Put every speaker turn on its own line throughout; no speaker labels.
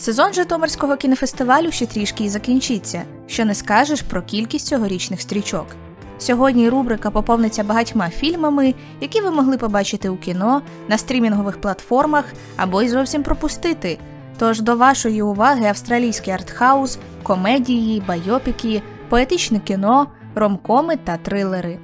Сезон Житомирського кінофестивалю ще трішки і закінчиться, що не скажеш про кількість цьогорічних стрічок. Сьогодні рубрика поповниться багатьма фільмами, які ви могли побачити у кіно, на стрімінгових платформах або й зовсім пропустити. Тож до вашої уваги австралійський артхаус, комедії, байопіки, поетичне кіно, ромкоми та трилери.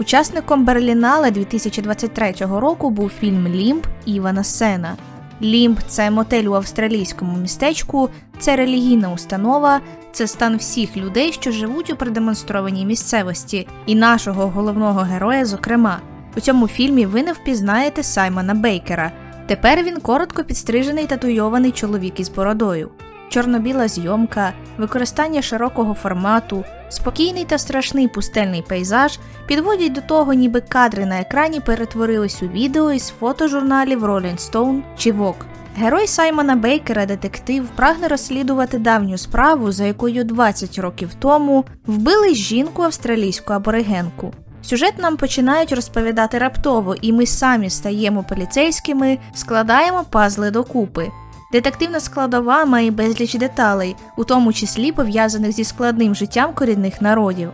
Учасником Берлінале 2023 року був фільм Лімб Івана Сена. Лімб це мотель у австралійському містечку, це релігійна установа, це стан всіх людей, що живуть у продемонстрованій місцевості, і нашого головного героя, зокрема. У цьому фільмі ви не впізнаєте Саймона Бейкера. Тепер він коротко підстрижений татуйований чоловік із бородою. Чорно-біла зйомка, використання широкого формату, спокійний та страшний пустельний пейзаж підводять до того, ніби кадри на екрані перетворились у відео із фотожурналів Rolling Stone чи Vogue. Герой Саймона Бейкера, детектив, прагне розслідувати давню справу, за якою 20 років тому вбили жінку австралійську аборигенку. Сюжет нам починають розповідати раптово, і ми самі стаємо поліцейськими, складаємо пазли докупи. Детективна складова має безліч деталей, у тому числі пов'язаних зі складним життям корінних народів.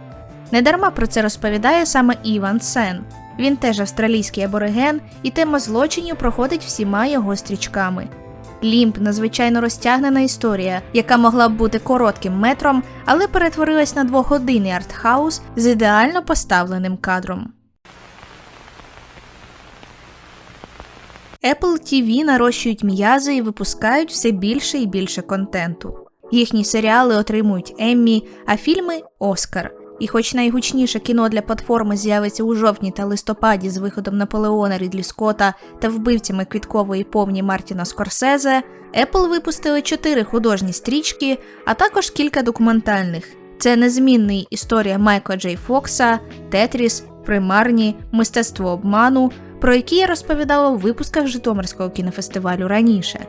Недарма про це розповідає саме Іван Сен. Він теж австралійський абориген, і тема злочинів проходить всіма його стрічками. Лімб надзвичайно розтягнена історія, яка могла б бути коротким метром, але перетворилась на двогодинний артхаус з ідеально поставленим кадром. Apple TV нарощують м'язи і випускають все більше і більше контенту. Їхні серіали отримують Еммі, а фільми Оскар. І хоч найгучніше кіно для платформи з'явиться у жовтні та листопаді з виходом Наполеона Рідлі Скотта та вбивцями квіткової повні Мартіна Скорсезе, Apple випустили чотири художні стрічки, а також кілька документальних. Це незмінний історія Майкла Джей Фокса, Тетріс, Примарні, Мистецтво обману, про які я розповідала у випусках Житомирського кінофестивалю раніше.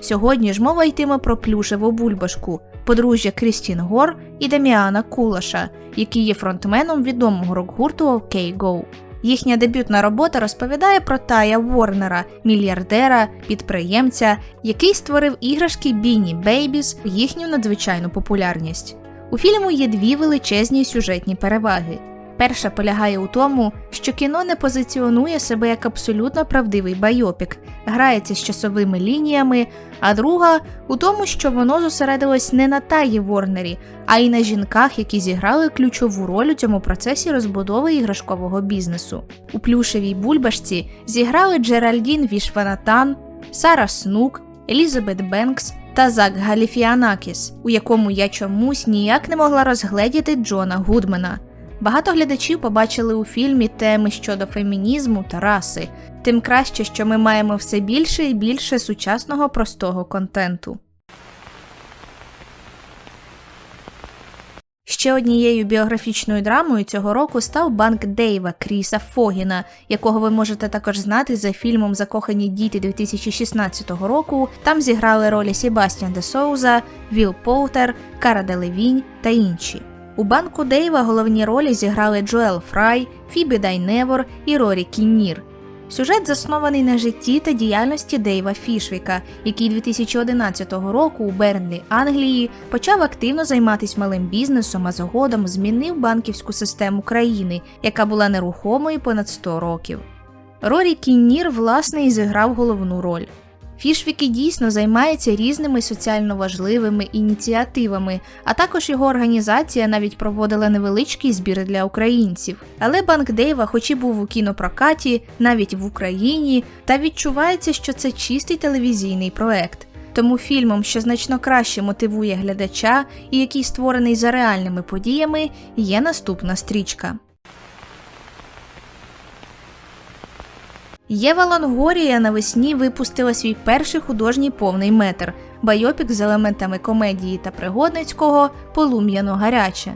Сьогодні ж мова йтиме про плюшеву бульбашку, подружжя Крістін Гор і Даміана Кулаша, які є фронтменом відомого рок-гурту OK Go. Їхня дебютна робота розповідає про Тая Ворнера, мільярдера, підприємця, який створив іграшки Біні Бейбіс їхню надзвичайну популярність. У фільму є дві величезні сюжетні переваги. Перша полягає у тому, що кіно не позиціонує себе як абсолютно правдивий байопік, грається з часовими лініями, а друга у тому, що воно зосередилось не на Таї Ворнері, а й на жінках, які зіграли ключову роль у цьому процесі розбудови іграшкового бізнесу. У плюшевій бульбашці зіграли Джеральдін Вішванатан, Сара Снук, Елізабет Бенкс та Зак Галіфіанакіс, у якому я чомусь ніяк не могла розгледіти Джона Гудмена. Багато глядачів побачили у фільмі теми щодо фемінізму та раси, тим краще, що ми маємо все більше і більше сучасного простого контенту. Ще однією біографічною драмою цього року став банк Дейва Кріса Фогіна, якого ви можете також знати за фільмом Закохані діти 2016 року. Там зіграли ролі Себастьян де Соуза, Віл Полтер, Кара Делевінь та інші. У банку Дейва головні ролі зіграли Джоел Фрай, Фібі Дайневор і Рорі Кіннір. Сюжет заснований на житті та діяльності Дейва Фішвіка, який 2011 року у Бернлі, Англії, почав активно займатися малим бізнесом, а згодом змінив банківську систему країни, яка була нерухомою понад 100 років. Рорі Кіннір власне і зіграв головну роль. Фішвіки дійсно займається різними соціально важливими ініціативами, а також його організація навіть проводила невеличкий збір для українців. Але банк Дейва, хоч і був у кінопрокаті, навіть в Україні, та відчувається, що це чистий телевізійний проект. Тому фільмом, що значно краще мотивує глядача і який створений за реальними подіями, є наступна стрічка. Єва Лонгорія навесні випустила свій перший художній повний метр байопік з елементами комедії та пригодницького полум'яно гаряче.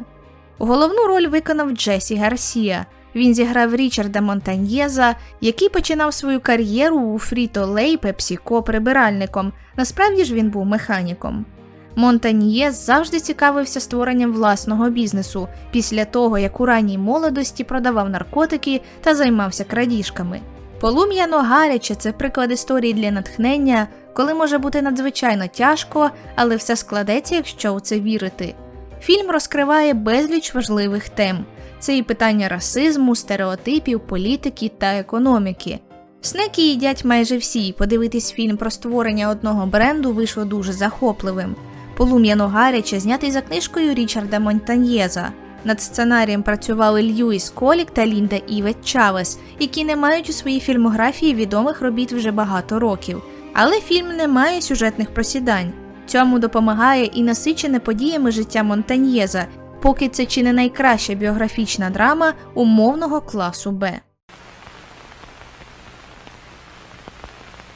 Головну роль виконав Джесі Гарсія. Він зіграв Річарда Монтаньєза, який починав свою кар'єру у Фріто Лей Пепсіко прибиральником. Насправді ж він був механіком. Монтаньєз завжди цікавився створенням власного бізнесу після того, як у ранній молодості продавав наркотики та займався крадіжками. Полум'яно гаряче це приклад історії для натхнення, коли може бути надзвичайно тяжко, але все складеться, якщо у це вірити. Фільм розкриває безліч важливих тем: це і питання расизму, стереотипів, політики та економіки. Снеки їдять майже всі, подивитись фільм про створення одного бренду вийшло дуже захопливим. Полум'яно гаряче знятий за книжкою Річарда Монтаньєза. Над сценарієм працювали Льюіс Колік та Лінда Івет Чавес, які не мають у своїй фільмографії відомих робіт вже багато років. Але фільм не має сюжетних просідань. Цьому допомагає і насичене подіями життя Монтаньєза, поки це чи не найкраща біографічна драма умовного класу Б.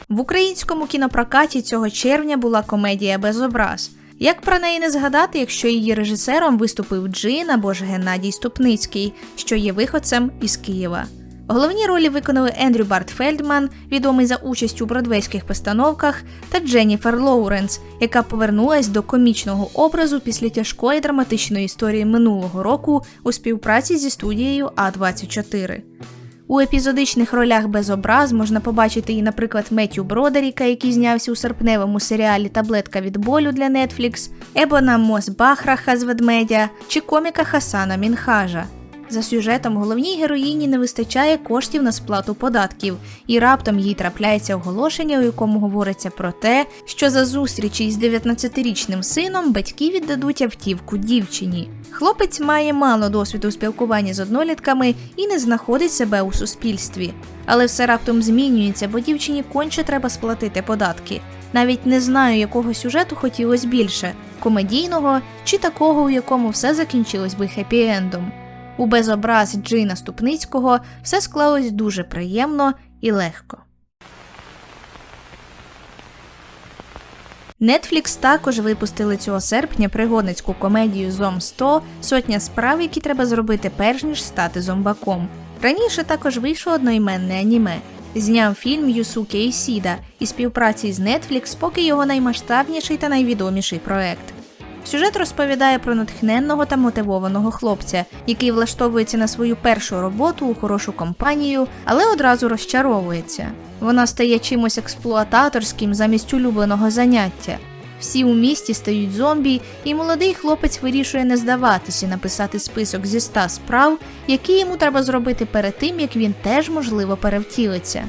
В українському кінопрокаті цього червня була комедія без образ. Як про неї не згадати, якщо її режисером виступив Джин або ж Геннадій Ступницький, що є виходцем із Києва. Головні ролі виконали Ендрю Барт Фельдман, відомий за участь у бродвейських постановках, та Дженніфер Лоуренс, яка повернулась до комічного образу після тяжкої драматичної історії минулого року у співпраці зі студією А24. У епізодичних ролях без образ можна побачити і, наприклад, Меттю Бродеріка, який знявся у серпневому серіалі Таблетка від болю для Netflix, Ебона Мос Бахраха з ведмедя чи коміка Хасана Мінхажа. За сюжетом головній героїні не вистачає коштів на сплату податків, і раптом їй трапляється оголошення, у якому говориться про те, що за зустрічі із 19-річним сином батьки віддадуть автівку дівчині. Хлопець має мало досвіду спілкування з однолітками і не знаходить себе у суспільстві. Але все раптом змінюється, бо дівчині конче треба сплатити податки. Навіть не знаю, якого сюжету хотілося більше комедійного чи такого, у якому все закінчилось би хеппі-ендом. У безобраз Джина Ступницького все склалось дуже приємно і легко. Netflix також випустили цього серпня пригодницьку комедію Зом 100 сотня справ, які треба зробити перш ніж стати зомбаком. Раніше також вийшло одноіменне аніме. Зняв фільм Юсуке Ісіда і співпраці з Netflix, поки його наймасштабніший та найвідоміший проект. Сюжет розповідає про натхненного та мотивованого хлопця, який влаштовується на свою першу роботу у хорошу компанію, але одразу розчаровується. Вона стає чимось експлуататорським замість улюбленого заняття. Всі у місті стають зомбі, і молодий хлопець вирішує не здаватися, написати список зі ста справ, які йому треба зробити перед тим, як він теж можливо перевтілиться.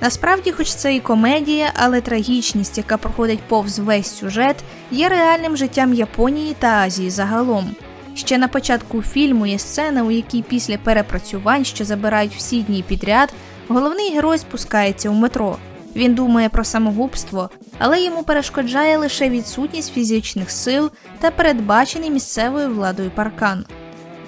Насправді, хоч це і комедія, але трагічність, яка проходить повз весь сюжет, є реальним життям Японії та Азії загалом. Ще на початку фільму є сцена, у якій після перепрацювань, що забирають всі дні підряд, головний герой спускається у метро. Він думає про самогубство, але йому перешкоджає лише відсутність фізичних сил та передбачений місцевою владою паркан.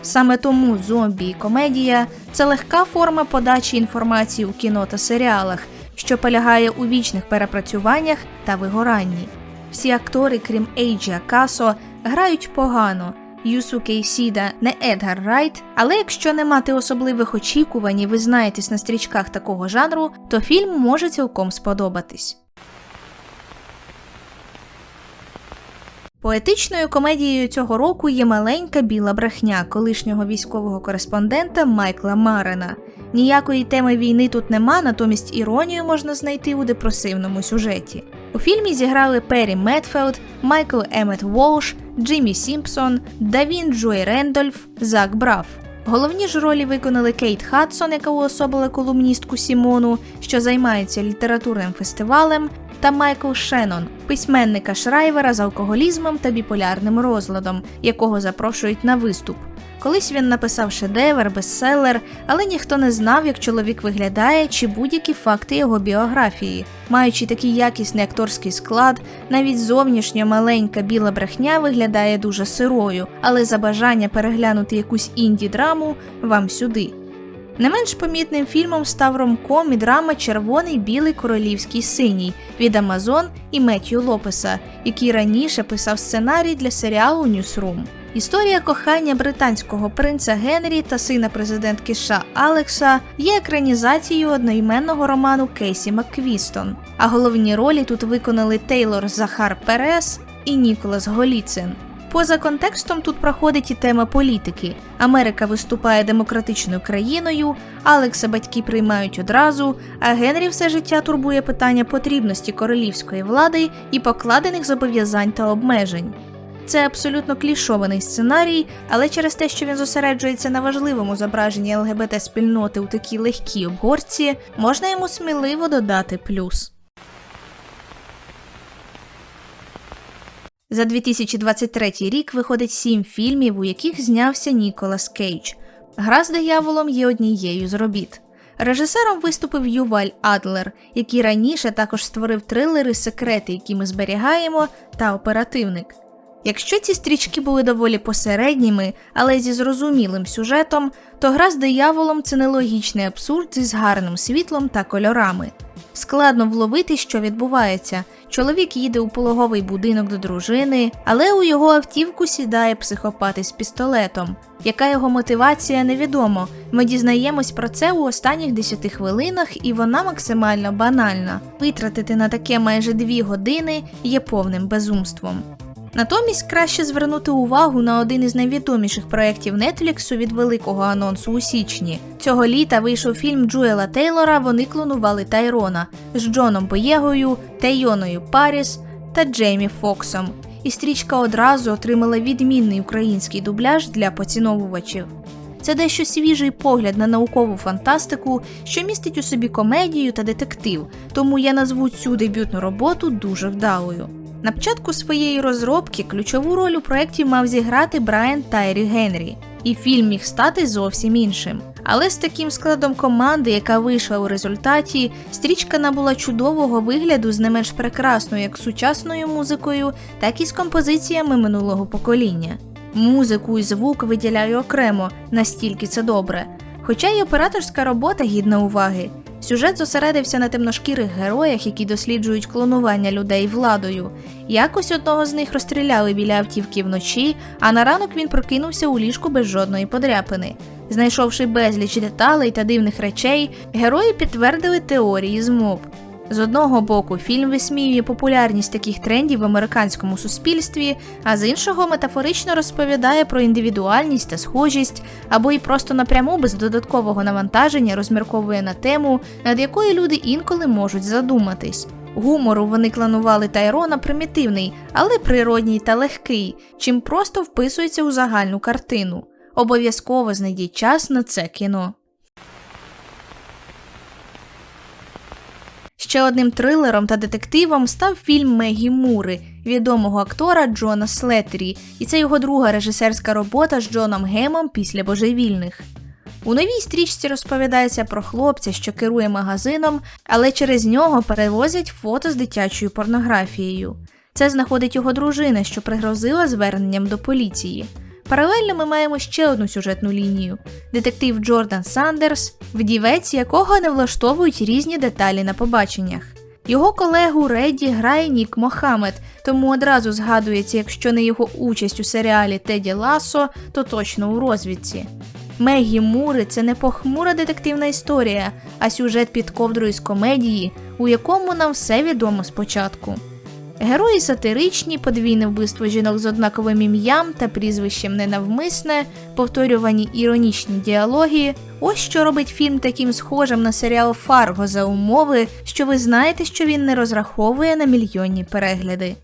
Саме тому зомбі і комедія це легка форма подачі інформації у кіно та серіалах, що полягає у вічних перепрацюваннях та вигоранні. Всі актори, крім Ейджі Акасо, грають погано. Юсу Кейсіда не Едгар Райт, але якщо не мати особливих очікувань і ви знаєтесь на стрічках такого жанру, то фільм може цілком сподобатись. Поетичною комедією цього року є маленька біла брехня колишнього військового кореспондента Майкла Марена. Ніякої теми війни тут нема, натомість іронію можна знайти у депресивному сюжеті. У фільмі зіграли Перрі Метфелд, Майкл Емет Волш, Джиммі Сімпсон, Давін Джой Рендольф, Зак Браф. Головні ж ролі виконали Кейт Хадсон, яка уособила колумністку Сімону, що займається літературним фестивалем, та Майкл Шеннон, письменника Шрайвера з алкоголізмом та біполярним розладом, якого запрошують на виступ. Колись він написав шедевр, бестселер, але ніхто не знав, як чоловік виглядає чи будь-які факти його біографії. Маючи такий якісний акторський склад, навіть зовнішньо маленька біла брехня виглядає дуже сирою, але за бажання переглянути якусь інді драму вам сюди. Не менш помітним фільмом став ромком і драма Червоний білий королівський синій від Амазон і Меттью Лопеса, який раніше писав сценарій для серіалу Ньюсрум. Історія кохання британського принца Генрі та сина президентки США Алекса є екранізацією одноіменного роману Кейсі Макквістон, а головні ролі тут виконали Тейлор Захар Перес і Ніколас Голіцин. Поза контекстом тут проходить і тема політики. Америка виступає демократичною країною, Алекса батьки приймають одразу, а Генрі все життя турбує питання потрібності королівської влади і покладених зобов'язань та обмежень. Це абсолютно клішований сценарій, але через те, що він зосереджується на важливому зображенні ЛГБТ спільноти у такій легкій обгорці, можна йому сміливо додати плюс. За 2023 рік виходить сім фільмів, у яких знявся Ніколас Кейдж. Гра з дияволом є однією з робіт. Режисером виступив Юваль Адлер, який раніше також створив трилери Секрети, які ми зберігаємо, та оперативник. Якщо ці стрічки були доволі посередніми, але зі зрозумілим сюжетом, то гра з дияволом це нелогічний абсурд з гарним світлом та кольорами. Складно вловити, що відбувається. Чоловік їде у пологовий будинок до дружини, але у його автівку сідає психопат із пістолетом. Яка його мотивація, невідомо. Ми дізнаємось про це у останніх 10 хвилинах, і вона максимально банальна. Витратити на таке майже дві години є повним безумством. Натомість краще звернути увагу на один із найвідоміших проєктів Нетфліксу від великого анонсу у січні. Цього літа вийшов фільм Джуела Тейлора Вони клонували Тайрона з Джоном Боєгою, Тайоною Паріс та Джеймі Фоксом. І стрічка одразу отримала відмінний український дубляж для поціновувачів. Це дещо свіжий погляд на наукову фантастику, що містить у собі комедію та детектив, тому я назву цю дебютну роботу дуже вдалою. На початку своєї розробки ключову роль у проєкті мав зіграти Брайан Тайрі Генрі, і фільм міг стати зовсім іншим. Але з таким складом команди, яка вийшла у результаті, стрічка набула чудового вигляду з не менш прекрасною як сучасною музикою, так і з композиціями минулого покоління. Музику і звук виділяю окремо, настільки це добре. Хоча й операторська робота гідна уваги. Сюжет зосередився на темношкірих героях, які досліджують клонування людей владою. Якось одного з них розстріляли біля автівки вночі, а на ранок він прокинувся у ліжку без жодної подряпини. Знайшовши безліч деталей та дивних речей, герої підтвердили теорії змов. З одного боку, фільм висміює популярність таких трендів в американському суспільстві, а з іншого метафорично розповідає про індивідуальність та схожість, або й просто напряму без додаткового навантаження розмірковує на тему, над якою люди інколи можуть задуматись. Гумору вони кланували Тайрона примітивний, але природній та легкий, чим просто вписується у загальну картину. Обов'язково знайдіть час на це кіно. Ще одним трилером та детективом став фільм Мегі Мури відомого актора Джона Слеттері, і це його друга режисерська робота з Джоном Гемом після божевільних. У новій стрічці розповідається про хлопця, що керує магазином, але через нього перевозять фото з дитячою порнографією. Це знаходить його дружина, що пригрозила зверненням до поліції. Паралельно ми маємо ще одну сюжетну лінію: детектив Джордан Сандерс, вдівець якого не влаштовують різні деталі на побаченнях. Його колегу Редді грає Нік Мохамед, тому одразу згадується, якщо не його участь у серіалі Теді Ласо, то точно у розвідці. Мегі Мури це не похмура детективна історія, а сюжет під ковдрою з комедії, у якому нам все відомо спочатку. Герої сатиричні, подвійне вбивство жінок з однаковим ім'ям та прізвищем ненавмисне, повторювані іронічні діалоги. Ось що робить фільм таким схожим на серіал Фарго за умови, що ви знаєте, що він не розраховує на мільйонні перегляди.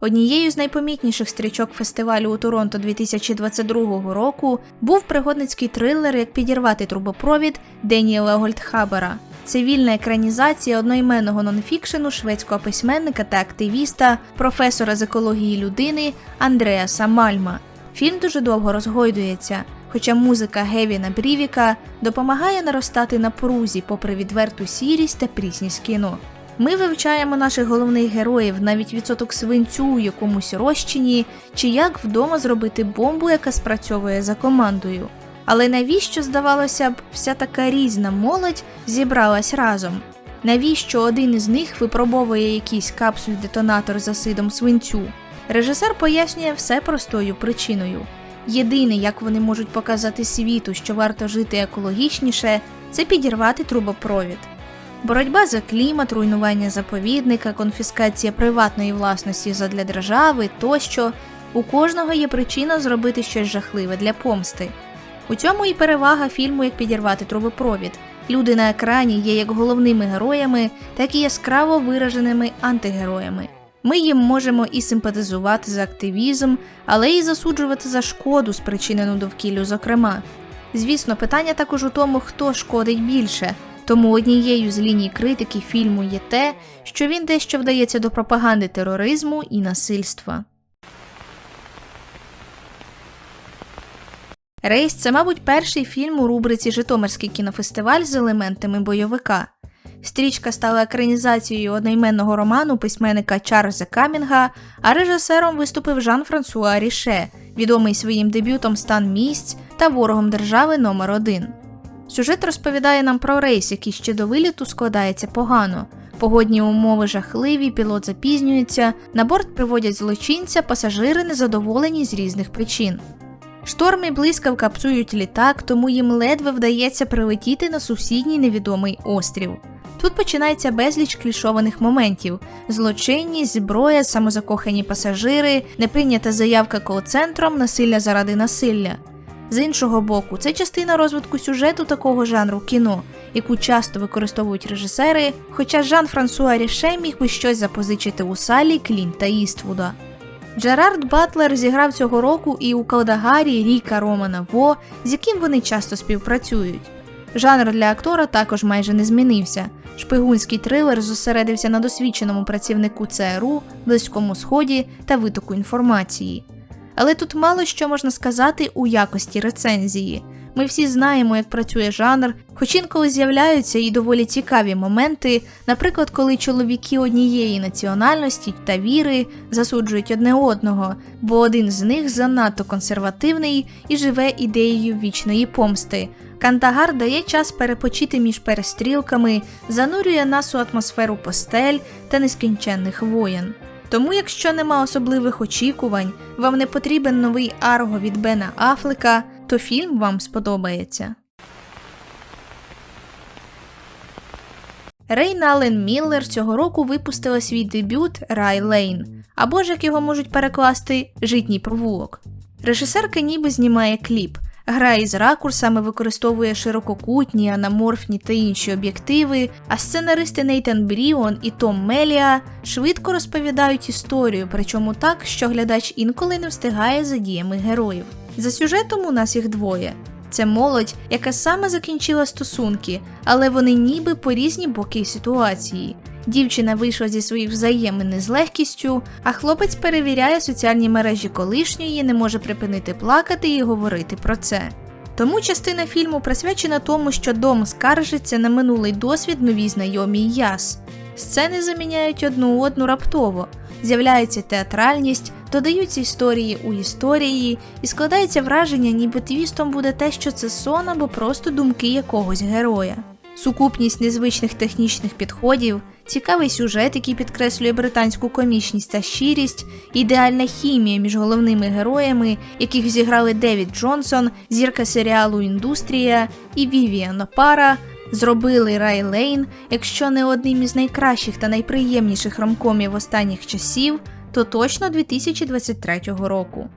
Однією з найпомітніших стрічок фестивалю у Торонто 2022 року був пригодницький трилер Як підірвати трубопровід Деніела Гольдхабера. Це вільна екранізація одноіменного нонфікшену шведського письменника та активіста, професора з екології людини Андреаса Мальма. Фільм дуже довго розгойдується, хоча музика Гевіна Брівіка допомагає наростати на прузі, попри відверту сірість та прісність кіно. Ми вивчаємо наших головних героїв, навіть відсоток свинцю у якомусь розчині, чи як вдома зробити бомбу, яка спрацьовує за командою. Але навіщо, здавалося б, вся така різна молодь зібралась разом? Навіщо один із них випробовує якийсь капсуль-детонатор за сидом свинцю? Режисер пояснює все простою причиною. Єдине, як вони можуть показати світу, що варто жити екологічніше, це підірвати трубопровід. Боротьба за клімат, руйнування заповідника, конфіскація приватної власності задля держави тощо. У кожного є причина зробити щось жахливе для помсти. У цьому і перевага фільму як підірвати трубопровід. Люди на екрані є як головними героями, так і яскраво вираженими антигероями. Ми їм можемо і симпатизувати за активізм, але і засуджувати за шкоду, спричинену довкіллю, зокрема. Звісно, питання також у тому, хто шкодить більше. Тому однією з ліній критики фільму є те, що він дещо вдається до пропаганди тероризму і насильства. Рейс це, мабуть, перший фільм у рубриці Житомирський кінофестиваль з елементами бойовика. Стрічка стала екранізацією одноіменного роману письменника Чарльза Камінга, а режисером виступив Жан Франсуа Ріше, відомий своїм дебютом Стан місць та ворогом держави номер 1 Сюжет розповідає нам про рейс, який ще до виліту складається погано. Погодні умови жахливі, пілот запізнюється, на борт приводять злочинця, пасажири незадоволені з різних причин. Шторм і блискавка псують літак, тому їм ледве вдається прилетіти на сусідній невідомий острів. Тут починається безліч клішованих моментів: злочинність, зброя, самозакохані пасажири, неприйнята заявка кол-центром, насилля заради насилля. З іншого боку, це частина розвитку сюжету такого жанру кіно, яку часто використовують режисери, хоча Жан Франсуа Ріше міг би щось запозичити у салі Клінта Іствуда. Джерард Батлер зіграв цього року і у Калдагарі Ріка Романа Во, з яким вони часто співпрацюють. Жанр для актора також майже не змінився. Шпигунський трилер зосередився на досвідченому працівнику ЦРУ, Близькому Сході та витоку інформації. Але тут мало що можна сказати у якості рецензії. Ми всі знаємо, як працює жанр, хоч інколи з'являються і доволі цікаві моменти, наприклад, коли чоловіки однієї національності та віри засуджують одне одного, бо один з них занадто консервативний і живе ідеєю вічної помсти. Кантагар дає час перепочити між перестрілками, занурює нас у атмосферу постель та нескінченних воєн. Тому, якщо нема особливих очікувань, вам не потрібен новий арго від Бена Афлека, то фільм вам сподобається. Рейн Аллен Міллер цього року випустила свій дебют Рай Лейн, або ж як його можуть перекласти Житній провулок. Режисерка ніби знімає кліп, грає з ракурсами, використовує ширококутні, анаморфні та інші об'єктиви, а сценаристи Нейтан Бріон і Том Меліа швидко розповідають історію, причому так, що глядач інколи не встигає за діями героїв. За сюжетом у нас їх двоє. Це молодь, яка саме закінчила стосунки, але вони ніби по різні боки ситуації. Дівчина вийшла зі своїх взаємин з легкістю, а хлопець перевіряє соціальні мережі колишньої, не може припинити плакати і говорити про це. Тому частина фільму присвячена тому, що Дом скаржиться на минулий досвід новій знайомій яс. Сцени заміняють одну одну раптово, з'являється театральність, додаються історії у історії, і складається враження, ніби твістом буде те, що це сон або просто думки якогось героя. Сукупність незвичних технічних підходів, цікавий сюжет, який підкреслює британську комічність та щирість, ідеальна хімія між головними героями, яких зіграли Девід Джонсон, зірка серіалу Індустрія і Вівіан Пара, зробили Рай Лейн, якщо не одним із найкращих та найприємніших ромкомів останніх часів, то точно 2023 року.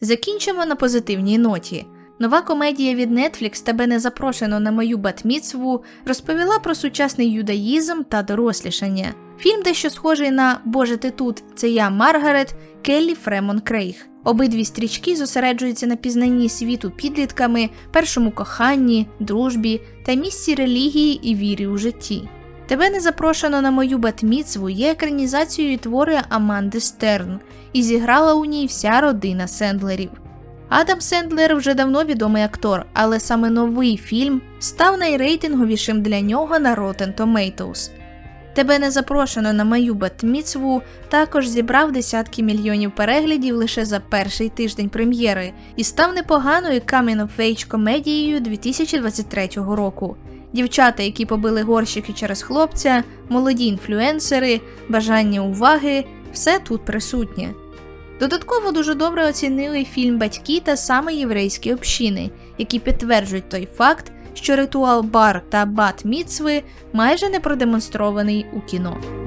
Закінчимо на позитивній ноті. Нова комедія від Netflix тебе не запрошено на мою батміцву розповіла про сучасний юдаїзм та дорослішання. Фільм дещо схожий на Боже ти тут, це я Маргарет Келлі Фремон Крейг. Обидві стрічки зосереджуються на пізнанні світу підлітками, першому коханні, дружбі та місці релігії і вірі у житті. Тебе не запрошено на мою батміцву є екранізацією твори Аманди Стерн, і зіграла у ній вся родина Сендлерів. Адам Сендлер вже давно відомий актор, але саме новий фільм став найрейтинговішим для нього на Rotten Tomatoes. Тебе не запрошено на мою батміцву також зібрав десятки мільйонів переглядів лише за перший тиждень прем'єри і став непоганою Coming of Age комедією 2023 року. Дівчата, які побили горщики через хлопця, молоді інфлюенсери, бажання уваги все тут присутнє. Додатково дуже добре оцінили фільм батьки та саме єврейські общини, які підтверджують той факт, що ритуал бар та бат міцви майже не продемонстрований у кіно.